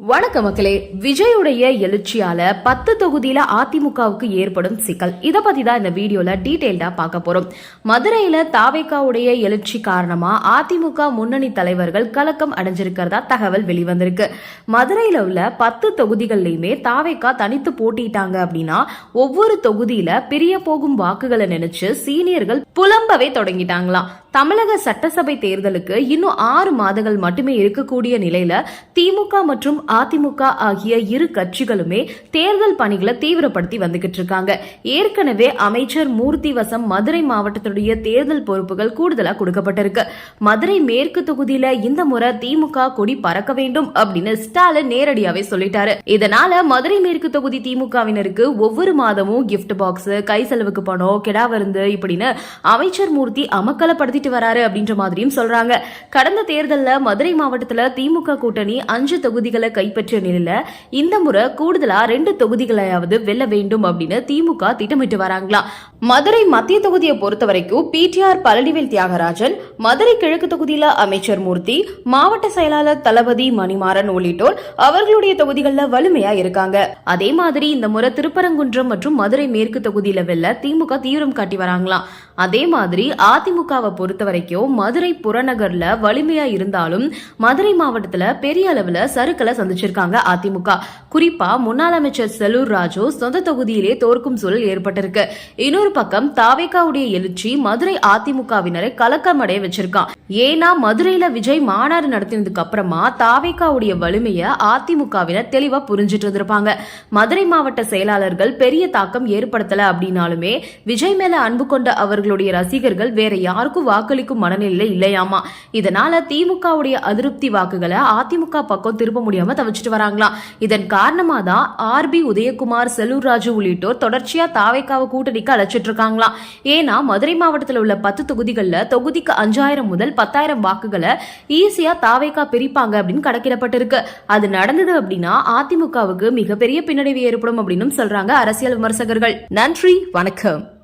வணக்க மக்களே விஜயுடைய எழுச்சியால பத்து தொகுதியில அதிமுகவுக்கு ஏற்படும் சிக்கல். இதை பத்தி தான் இந்த வீடியோல டீட்டெயில்டா பார்க்க போறோம். மதுரையில தாவேக்காவுடைய எழுச்சி காரணமா அதிமுக முன்னணி தலைவர்கள் கலக்கம் அடைஞ்சிருக்கிறதா தகவல் வெளிவந்திருக்கு. மதுரையில உள்ள பத்து தொகுதிகள்லயுமே தாவேக்கா தனித்து போட்டிட்டாங்க அப்படின்னா ஒவ்வொரு தொகுதியில பிரிய போகும் வாக்குகளை நினைச்சு சீனியர்கள் புலம்பவே தொடங்கிட்டாங்களாம். தமிழக சட்டசபை தேர்தலுக்கு இன்னும் ஆறு மாதங்கள் மட்டுமே இருக்கக்கூடிய நிலையில திமுக மற்றும் அதிமுக ஆகிய இரு கட்சிகளுமே தேர்தல் பணிகளை தீவிரப்படுத்தி வந்துகிட்டு இருக்காங்க. ஏற்கனவே அமைச்சர் மூர்த்தி வசம் மதுரை மாவட்டத்துடைய தேர்தல் பொறுப்புகள் கூடுதலா கொடுக்கப்பட்டிருக்கு. மதுரை மேற்கு தொகுதியில இந்த முறை திமுக கொடி பறக்க வேண்டும் அப்படின்னு ஸ்டாலின் நேரடியாவே சொல்லிட்டாரு. இதனால மதுரை மேற்கு தொகுதி திமுகவினருக்கு ஒவ்வொரு மாதமும் கிஃப்ட் பாக்ஸ் கை செலவுக்கு பணம் கெடா விருந்து இப்படின்னு அமைச்சர் மூர்த்தி அமக்கலப்படுத்திட்டு வராரு அப்படின்ற மாதிரியும் சொல்றாங்க. கடந்த தேர்தலில் மதுரை மாவட்டத்தில் திமுக கூட்டணி அஞ்சு தொகுதிகளை கைப்பற்றிய நிலையில இந்த முறை கூடுதலா ரெண்டு தொகுதிகளையாவது வெல்ல வேண்டும் அப்படின்னு திமுக திட்டமிட்டு வராங்களாம் மதுரை மத்திய தொகுதியை பொறுத்த வரைக்கும் பிடிஆர் பழனிவேல் தியாகராஜன் மதுரை கிழக்கு தொகுதியில அமைச்சர் மூர்த்தி மாவட்ட செயலாளர் தளபதி மணிமாறன் உள்ளிட்டோர் அவர்களுடைய தொகுதிகளில் வலிமையா இருக்காங்க. அதே மாதிரி இந்த முறை திருப்பரங்குன்றம் மற்றும் மதுரை மேற்கு தொகுதியில வெல்ல திமுக தீவிரம் காட்டி வராங்களாம் அதே மாதிரி அதிமுகவை பொறுத்த வரைக்கும் மதுரை புறநகர்ல வலிமையா இருந்தாலும் மதுரை மாவட்டத்துல பெரிய அளவுல சருக்களை சந்திச்சிருக்காங்க அதிமுக. குறிப்பா முன்னாள் அமைச்சர் செல்லூர் ராஜு சொந்த தொகுதியிலே தோற்கும் சூழல் ஏற்பட்டிருக்கு. இன்னொரு பக்கம் தாவேகாவுடைய எழுச்சி மதுரை அதிமுகவினரை கலக்கமடைய வச்சிருக்கான். ஏன்னா மதுரையில விஜய் மாநாடு நடத்தினதுக்கு அப்புறமா தாவேகாவுடைய வலிமைய அதிமுகவினர் தெளிவா புரிஞ்சிட்டு இருந்திருப்பாங்க. மதுரை மாவட்ட செயலாளர்கள் பெரிய தாக்கம் ஏற்படுத்தல அப்படின்னாலுமே விஜய் மேல அன்பு கொண்ட அவர்களுடைய ரசிகர்கள் வேற யாருக்கும் வாக்களிக்கும் மனநிலையில இல்லையாமா. இதனால திமுகவுடைய அதிருப்தி வாக்குகளை அதிமுக பக்கம் திருப்ப முடியாம தவிச்சிட்டு வராங்களாம் இதன் காரணமா தான் ஆர்பி உதயகுமார் செல்லூர் ராஜு உள்ளிட்டோர் தொடர்ச்சியா தாவேக்காவை கூட்டணிக்கு அழைச்சிட்டு இருக்காங்களாம் ஏன்னா மதுரை மாவட்டத்தில் உள்ள பத்து தொகுதிகளில் தொகுதிக்கு அஞ்சாயிரம் முதல் பத்தாயிரம் வாக்குகளை ஈஸியா தாவேக்கா பிரிப்பாங்க அப்படின்னு கணக்கிடப்பட்டிருக்கு. அது நடந்தது அப்படின்னா அதிமுகவுக்கு மிகப்பெரிய பின்னடைவு ஏற்படும் அப்படின்னு சொல்றாங்க அரசியல் விமர்சகர்கள். நன்றி வணக்கம்.